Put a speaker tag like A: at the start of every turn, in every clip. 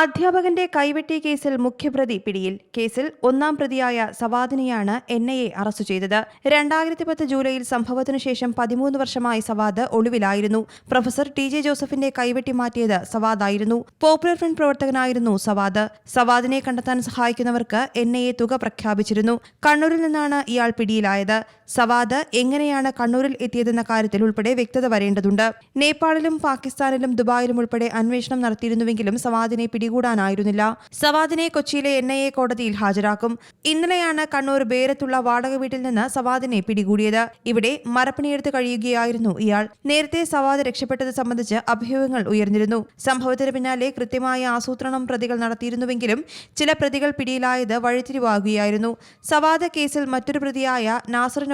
A: അധ്യാപകന്റെ കൈവെട്ടി കേസിൽ മുഖ്യപ്രതി പിടിയിൽ. കേസിൽ ഒന്നാം പ്രതിയായ സവാദിനെയാണ് എൻ ഐ എ അറസ്റ്റ് ചെയ്തത്. രണ്ടായിരത്തി പത്ത് ജൂലൈയിൽ സംഭവത്തിനു ശേഷം പതിമൂന്ന് വർഷമായി സവാദ് ഒളിവിലായിരുന്നു. പ്രൊഫസർ ടി ജെ ജോസഫിന്റെ കൈവെട്ടി മാറ്റിയത് സവാദായിരുന്നു. പോപ്പുലർ ഫ്രണ്ട് പ്രവർത്തകനായിരുന്നു സവാദ്. സവാദിനെ കണ്ടെത്താൻ സഹായിക്കുന്നവർക്ക് എൻ ഐ എ തുക പ്രഖ്യാപിച്ചിരുന്നു. കണ്ണൂരിൽ നിന്നാണ് ഇയാൾ പിടിയിലായത്. സവാദ് എങ്ങനെയാണ് കണ്ണൂരിൽ എത്തിയതെന്ന കാര്യത്തിൽ ഉൾപ്പെടെ വ്യക്തത വരേണ്ടതുണ്ട്. നേപ്പാളിലും പാകിസ്ഥാനിലും ദുബായിലും ഉൾപ്പെടെ അന്വേഷണം നടത്തിയിരുന്നുവെങ്കിലും സവാദിനെ പിടികൂടാനായിരുന്നില്ല. സവാദിനെ കൊച്ചിയിലെ എൻ ഐ എ കോടതിയിൽ ഹാജരാക്കും. ഇന്നലെയാണ് കണ്ണൂർ ബേരത്തുള്ള വാടക വീട്ടിൽ നിന്ന് സവാദിനെ പിടികൂടിയത്. ഇവിടെ മരപ്പണിയെടുത്ത് കഴിയുകയായിരുന്നു ഇയാൾ. നേരത്തെ സവാദ് രക്ഷപ്പെട്ടത് സംബന്ധിച്ച് അഭ്യൂഹങ്ങൾ ഉയർന്നിരുന്നു. സംഭവത്തിന് പിന്നാലെ കൃത്യമായ ആസൂത്രണം പ്രതികൾ നടത്തിയിരുന്നുവെങ്കിലും ചില പ്രതികൾ പിടിയിലായത് വഴിത്തിരിവാകുകയായിരുന്നു. സവാദ് കേസിൽ മറ്റൊരു പ്രതിയായ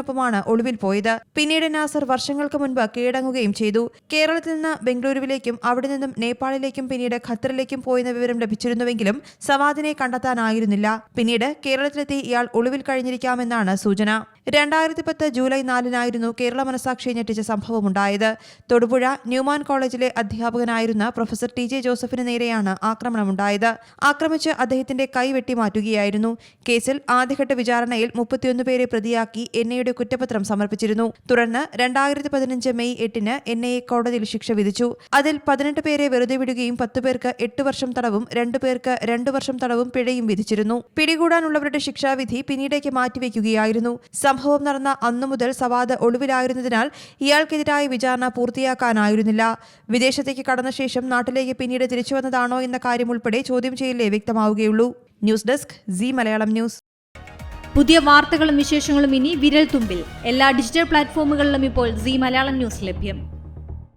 A: നാസറിനൊപ്പമാണ് ഒളിവിൽ പോയത്. പിന്നീട് നാസർ വർഷങ്ങൾക്ക് മുൻപ് കീഴടങ്ങുകയും ചെയ്തു. കേരളത്തിൽ നിന്ന് ബംഗളൂരുവിലേക്കും അവിടെ നിന്നും നേപ്പാളിലേക്കും പിന്നീട് ഖത്തറിലേക്കും പോയെന്ന വിവരം ലഭിച്ചിരുന്നുവെങ്കിലും സവാദിനെ കണ്ടെത്താനായിരുന്നില്ല. പിന്നീട് കേരളത്തിലെത്തി ഇയാൾ ഒളിവിൽ കഴിഞ്ഞിരിക്കാമെന്നാണ് സൂചന. രണ്ടായിരത്തി പത്ത് ജൂലൈ നാലിനായിരുന്നു കേരള മനസാക്ഷി ഞെട്ടിച്ച സംഭവമുണ്ടായത്. തൊടുപുഴ ന്യൂമാൻ കോളേജിലെ അധ്യാപകനായിരുന്ന പ്രൊഫസർ ടി ജെ ജോസഫിന് നേരെയാണ് ആക്രമണമുണ്ടായത്. ആക്രമിച്ച് അദ്ദേഹത്തിന്റെ കൈ വെട്ടിമാറ്റുകയായിരുന്നു കേസിൽ ആദ്യഘട്ട വിചാരണയിൽ മുപ്പത്തിയൊന്ന് പേരെ പ്രതിയാക്കി എൻ ഐയുടെ കുറ്റപത്രം സമർപ്പിച്ചിരുന്നു. തുടർന്ന് രണ്ടായിരത്തി പതിനഞ്ച് മെയ് എട്ടിന് എൻ ഐ കോടതിയിൽ ശിക്ഷ വിധിച്ചു. അതിൽ പതിനെട്ട് പേരെ വെറുതെ വിടുകയും പത്ത് പേർക്ക് എട്ട് വർഷം തടവും രണ്ടു പേർക്ക് രണ്ടു വർഷം തടവും പിഴയും വിധിച്ചിരുന്നു. പിടികൂടാനുള്ളവരുടെ ശിക്ഷാവിധി പിന്നീടേക്ക് മാറ്റിവെക്കുകയായിരുന്നു. സംഭവം നടന്ന അന്നു മുതൽ സവാദ് ഒളിവിലായിരുന്നതിനാൽ ഇയാൾക്കെതിരായ വിചാരണ പൂർത്തിയാക്കാനായിരുന്നില്ല. വിദേശത്തേക്ക് കടന്ന ശേഷം നാട്ടിലേക്ക് പിന്നീട് തിരിച്ചുവന്നതാണോ എന്ന കാര്യം ഉൾപ്പെടെ ചോദ്യം ചെയ്യലേ വ്യക്തമാവുകയുള്ളൂ. News desk Zee Malayalam news.
B: പുതിയ വാർത്തകളും വിശേഷങ്ങളും ഇനി വിരൽ തുമ്പിൽ എല്ലാ ഡിജിറ്റൽ പ്ലാറ്റ്ഫോമുകളിലും ഇപ്പോൾ സി മലയാളം ന്യൂസ് ലഭ്യം.